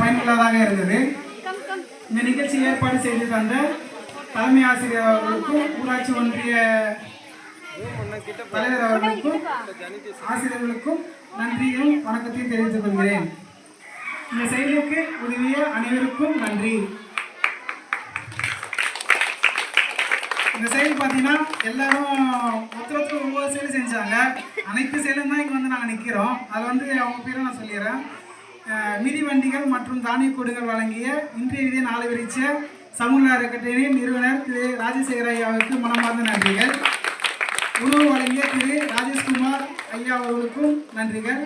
பயனுள்ளதாக இருந்தது. இந்த நிகழ்ச்சி ஏற்பாடு செய்து தந்த தலைமை ஆசிரியர் அவர்களுக்கும் ஊராட்சி ஒன்றிய தலைவர் அவர்களுக்கும் ஆசிரியர்களுக்கும் நன்றியும் வணக்கத்தையும் தெரிவித்துக் கொள்கிறேன். இந்த செயலுக்கு உதவிய அனைவருக்கும் நன்றி. இந்த செயல் பார்த்தீங்கன்னா எல்லாரும் ஒருத்தருக்கு ஒவ்வொரு செயல் செஞ்சாங்க. அனைத்து செயலும் தான் இங்கே வந்து நாங்கள் நிற்கிறோம் அது வந்து அவங்க பேரை நான் சொல்லிடுறேன். மிதிவண்டிகள் மற்றும் தானிய கூடுகள் வழங்கிய இன்றைய விதை நாளை விரிச்ச சமூக அறக்கட்டளையின் நிறுவனர் திரு ராஜசேகர ஐயாவுக்கு மனமார்ந்த நன்றிகள். உணவு வழங்கிய திரு ராஜேஷ்குமார் ஐயா அவர்களுக்கும் நன்றிகள்.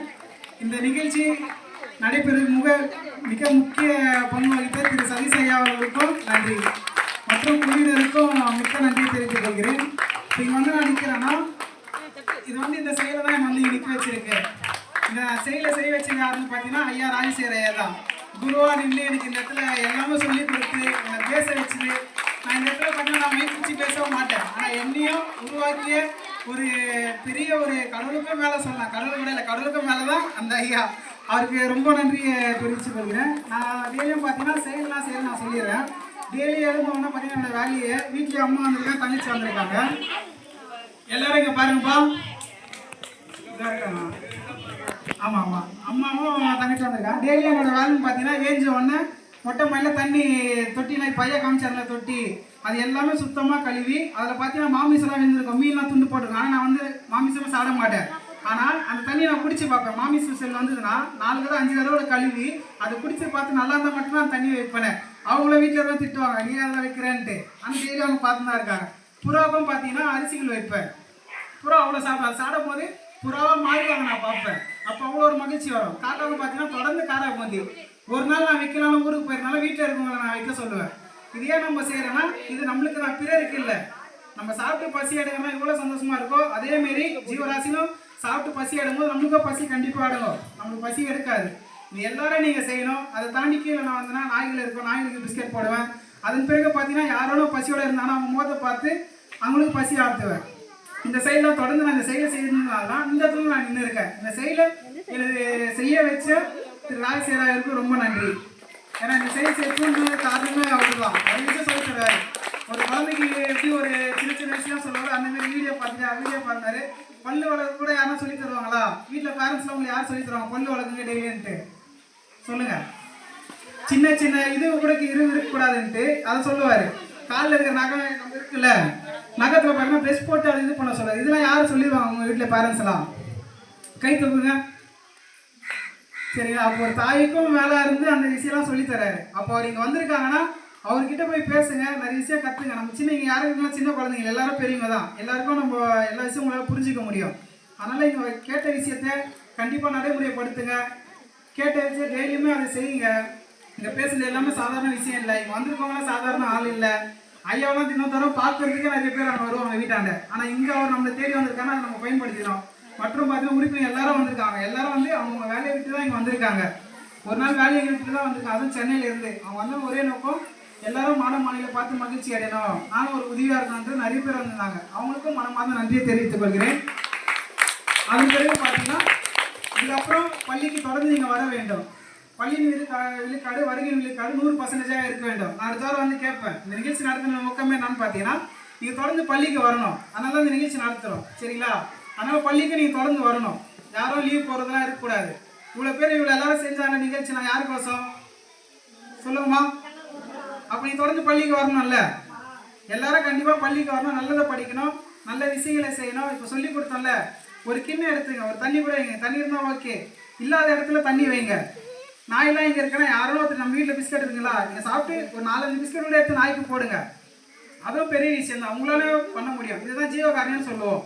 இந்த நிகழ்ச்சி நடைபெறும் முக மிக முக்கிய பங்கு வகித்த திரு சதீஷ் ஐயா அவர்களுக்கும் நன்றி. மற்றும் குழுவினருக்கும் மிக்க நன்றி தெரிவித்துக் கொள்கிறேன். இப்போ இங்கே வந்து நான் நிற்கிறேன்னா இது வந்து இந்த செயலை தான் வந்து நிற்க வச்சிருக்கேன் இந்த செயலை செய்ய வச்சது யாருன்னு பார்த்தீங்கன்னா ஐயா ராஜசேகர் ஐயா தான். குருவா நின்று எனக்கு இந்த இடத்துல எல்லாமே சொல்லி கொடுத்து என்னை பேச வச்சுது நான் இந்த இடத்துல பார்த்தீங்கன்னா நான் மைக் பேசவும் மாட்டேன். ஆனால் என்னையும் உருவாக்கிய ஒரு பெரிய ஒரு கடவுளுக்கும் மேலே சொல்லலாம். கடவுள் கூட இல்லை கடவுளுக்கும் மேலே தான் அந்த ஐயா. அவருக்கு ரொம்ப நன்றியை தெரிவித்து கொள்கிறேன். நான் டெய்லியும் பார்த்தீங்கன்னா செயல்லாம் செய்ய நான் சொல்லிடுறேன். டெய்லி எழுந்தோன்னா பார்த்தீங்கன்னா என்னோட வேலையை வீட்டில் அம்மா வந்திருக்காங்க தங்கச்சி வந்திருக்காங்க. எல்லோரும் இங்கே பாருங்கப்பா. இதாக இருக்காங்க. ஆமாம் ஆமாம் அம்மாவும் தங்கச்சி வந்திருக்காங்க டெய்லி என்னோட வேலைன்னு பார்த்தீங்கன்னா ஏஞ்ச உடனே மொட்டை மயில தண்ணி தொட்டி நான் பையன் காமிச்சார்ல தொட்டி. அது எல்லாமே சுத்தமாக கழுவி அதில் பார்த்தீங்கன்னா மாமிசெல்லாம் வெந்திருக்கும் மீன்லாம் துண்டு போட்டிருக்கோம் ஆனால் நான் வந்து மாமிசமே சாப்பிட மாட்டேன். ஆனால் அந்த தண்ணியை நான் குடிச்சு பார்ப்பேன். மாமிச செல் வந்ததுன்னா நாலு தடவை அஞ்சு தடவை கழுவி அதை குடிச்சு பார்த்து நல்லா இருந்தால் மட்டும் தான் தண்ணி வைப்பேன். அவங்களும் வீட்டில் இருந்தால் திட்டுவாங்க. நீ அதெல்லாம் வைக்கிறேன்ட்டு. அந்த டெய்லி அவங்க பார்த்து தான் இருக்காங்க. புறாவுக்கும் பார்த்தீங்கன்னா அரிசிகள் வைப்பேன். புறா அவ்வளோ சாப்பிடாது. சாப்பிடும் போது புறாவா மாறிவாங்க நான் பார்ப்பேன். அப்போ அவ்வளோ ஒரு மகிழ்ச்சி வரும். காக்காவும் பார்த்தீங்கன்னா தொடர்ந்து காரா போந்தி. ஒரு நாள் நான் வைக்கலாம் ஊருக்கு போயிருந்தாலும் வீட்டில் இருக்கவங்களை நான் வைக்க சொல்லுவேன். இது ஏன் நம்ம செய்கிறோன்னா இது நம்மளுக்கு நான் பிறருக்கு இல்லை. நம்ம சாப்பிட்டு பசி எடுக்கணும் எவ்வளோ சந்தோஷமா இருக்கோ அதேமாரி ஜீவராசினும் சாப்பிட்டு பசி எடுக்கும்போது நம்மளுக்கும் பசி கண்டிப்பாக எடுக்கும். நம்மளுக்கு பசி எடுக்காது. நீ எல்லாரும் நீங்கள் செய்யணும். அதை தாண்டி கீழே நான் வந்தேன்னா நாய்கள் இருக்கும் நாய்களுக்கு பிஸ்கெட் போடுவேன். அதன் பிறகு பார்த்தீங்கன்னா யாரோட பசியோட இருந்தாலும் அவங்க முகத்தை பார்த்து அவங்களுக்கு பசி ஆற்றுவேன் இந்த செயலாம் தொடர்ந்து நான் இந்த செயலை செய்யணும்னால தான் இந்த இடத்துல நான் நின்று இருக்கேன் இந்த செயலை எனக்கு செய்ய வச்ச திரு ராஜசேராவிற்கு ரொம்ப நன்றி. ஏன்னா இந்த செயல் செய்யணுன்ற காரணமே அவர் தான் நிறைய விஷயம் சொல்லி ஒரு குழந்தைக்கு எப்படி ஒரு சின்ன சின்ன விஷயம் சொல்லுவாரு அந்த மாதிரி வீடியோ பார்த்துட்டு வீடியோ பார்த்தாரு. பல்லு வளர்க்க கூட யாரும் சொல்லி தருவாங்களா? வீட்டில் பேரண்ட்ஸ்லாம் உங்களுக்கு யார் சொல்லி தருவாங்க? பல்லு வளர்க்குங்க டெய்லின்ட்டு. சொல்லுங்க. சின்ன சின்ன இது கூட இரு இருக்கக்கூடாதுன்ட்டு அதை சொல்லுவார். காலில் இருக்கிற நகம் நம்ம இருக்குல்ல நகரத்தில் பார்த்தீங்கன்னா ட்ரெஸ் போட்டு அதை இது பண்ண சொல்லுவாரு இதெல்லாம் யார் சொல்லிடுவாங்க உங்கள் வீட்டில் பேரண்ட்ஸ்லாம் கை தூக்குங்க சரிங்களா அப்போ ஒரு தாய்க்கும் மேலே இருந்து அந்த விஷயம்லாம் சொல்லித்தராரு அப்போ அவர் இங்கே வந்திருக்காங்கன்னா அவர்கிட்ட போய் பேசுங்க. நிறைய விஷயம் கற்றுங்க நம்ம சின்ன இங்கே யாருக்குமே சின்ன குழந்தைங்க எல்லாரும் பெரியவங்க தான். எல்லாருக்கும் நம்ம எல்லா விஷயம் உங்களால் புரிஞ்சிக்க முடியும். அதனால் இங்கே கேட்ட விஷயத்த கண்டிப்பாக நடைமுறைப்படுத்துங்க. கேட்ட விஷயம் டெய்லியுமே அதை செய்யுங்க. இங்கே பேசுகிறது எல்லாமே சாதாரண விஷயம் இல்லை. இங்கே வந்திருக்கவங்களாம் சாதாரண ஆள் இல்லை. ஐயாவெல்லாம் தினத்தரம் பார்க்கறதுக்கே நிறைய பேர் அங்கே வருவாங்க வீட்டாண்ட. ஆனால் இங்கே அவர் நம்மளை தேடி வந்திருக்காங்க அதை நம்ம பயன்படுத்திக்கிறோம். மற்றும் பார்த்தீங்கன்னா உறுப்பினர் எல்லாரும் வந்திருக்காங்க. எல்லாரும் வந்து அவங்க வேலையை விட்டு தான் இங்கே வந்திருக்காங்க. ஒரு நாள் வேலையை விட்டு தான் வந்திருக்காங்க. அதுவும் சென்னையில இருந்து அவங்க வந்து ஒரே நோக்கம் எல்லாரும் மாட மாநில பார்த்து மகிழ்ச்சி அடையணும். நானும் ஒரு உதவியாக இருக்கணும்னு நிறைய பேர் வந்திருந்தாங்க. அவங்களுக்கும் மனமார்ந்த நன்றியை தெரிவித்துக் கொள்கிறேன். அதன் பிறகு பார்த்தீங்கன்னா இதுக்கப்புறம் பள்ளிக்கு தொடர்ந்து நீங்கள் வர வேண்டும். பள்ளியின் விழுக்காடு விழுக்காடு வருகை விழுக்காடு நூறு பர்சன்டேஜாக இருக்க வேண்டும். நான் அடுத்த வாரம் வந்து கேட்பேன். இந்த நிகழ்ச்சி நடத்தின நோக்கமே என்னன்னு பார்த்தீங்கன்னா நீங்கள் தொடர்ந்து பள்ளிக்கு வரணும். அதனால தான் இந்த நிகழ்ச்சி நடத்துகிறோம் சரிங்களா? அதனால் பள்ளிக்கு நீங்கள் தொடர்ந்து வரணும். யாரும் லீவ் போகிறதெல்லாம் இருக்கக்கூடாது. இவ்வளோ பேர் இவ்வளோ எல்லாரும் செஞ்சாங்க நிகழ்ச்சி நான் யாருக்கோசம்? சொல்லுங்கம்மா. அப்போ நீ தொடர்ந்து பள்ளிக்கு வரணும்ல? எல்லாரும் கண்டிப்பாக பள்ளிக்கு வரணும். நல்லதை படிக்கணும். நல்ல விஷயங்களை செய்யணும். இப்போ சொல்லி கொடுத்தோம்ல. ஒரு கிண்ணம் எடுத்துங்க. ஒரு தண்ணி கூட வைங்க. தண்ணி இருந்தால் ஓகே இல்லாத இடத்துல தண்ணி வைங்க. நாயெல்லாம் இங்கே இருக்கேன்னா யாரோ ஒருத்தர் நம்ம வீட்டில் பிஸ்கட் இருக்குங்களா? நீங்கள் சாப்பிட்டு ஒரு நாலஞ்சு பிஸ்கட் கூட எடுத்து நாய்க்கு போடுங்க. அதுவும் பெரிய விஷயம் தான். உங்களால பண்ண முடியும் இதுதான் ஜீவகாரியம்னு சொல்லுவோம்.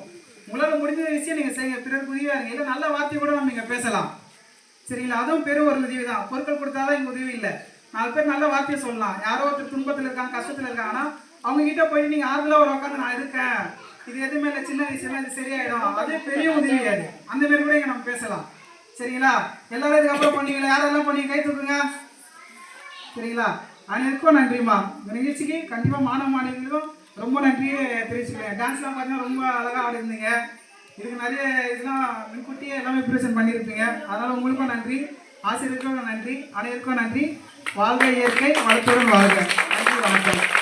உங்களால் முடிஞ்ச விஷயம் நீங்கள் செய்ய பிறர் உதவியாக இருங்க. இல்லை நல்ல வார்த்தை கூட நம்ம இங்கே பேசலாம். சரிங்களா? அதுவும் பெரும் ஒரு உதவி தான். பொருட்கள் கொடுத்தாதான் இங்கே உதவி இல்லை. நாலு பேர் நல்ல வார்த்தையை சொல்லலாம். யாரோ ஒருத்தர் துன்பத்தில் இருக்காங்க கஷ்டத்தில் இருக்காங்கன்னா அவங்க கிட்ட போய் நீங்கள் ஆறுதலாக ஒரு உட்காந்து நான் இருக்கேன். இது எதுவுமே இல்லை. சின்ன விஷயம் இது சரியாயிடும். அதே பெரிய உதவி அது. அந்த மாதிரி கூட இங்கே நம்ம பேசலாம். சரிங்களா? எல்லாரும் இதுக்கப்புறம் பண்ணீங்களா யாரெல்லாம் பண்ணீங்க கை தூக்குங்க. சரிங்களா? அனைவருக்கும் நன்றிம்மா. இந்த நிகழ்ச்சிக்கு கண்டிப்பாக மாணவ மாணவிகளுக்கும் ரொம்ப நன்றியே தெரிவிச்சுக்கிறேன். டான்ஸ்லாம் பார்த்தீங்கன்னா ரொம்ப அழகாக ஆடிருந்தீங்க இதுக்கு நிறைய இதெல்லாம் முன்கூட்டியே எல்லாமே ப்ரிப்பரேஷன் பண்ணியிருப்பீங்க. அதனால் உங்களுக்கும் நன்றி ஆசிரியருக்கும் நன்றி அனைவருக்கும் நன்றி. வாழ்க இயற்கை வளத்துடன் வாழ்க. நன்றி வணக்கம்.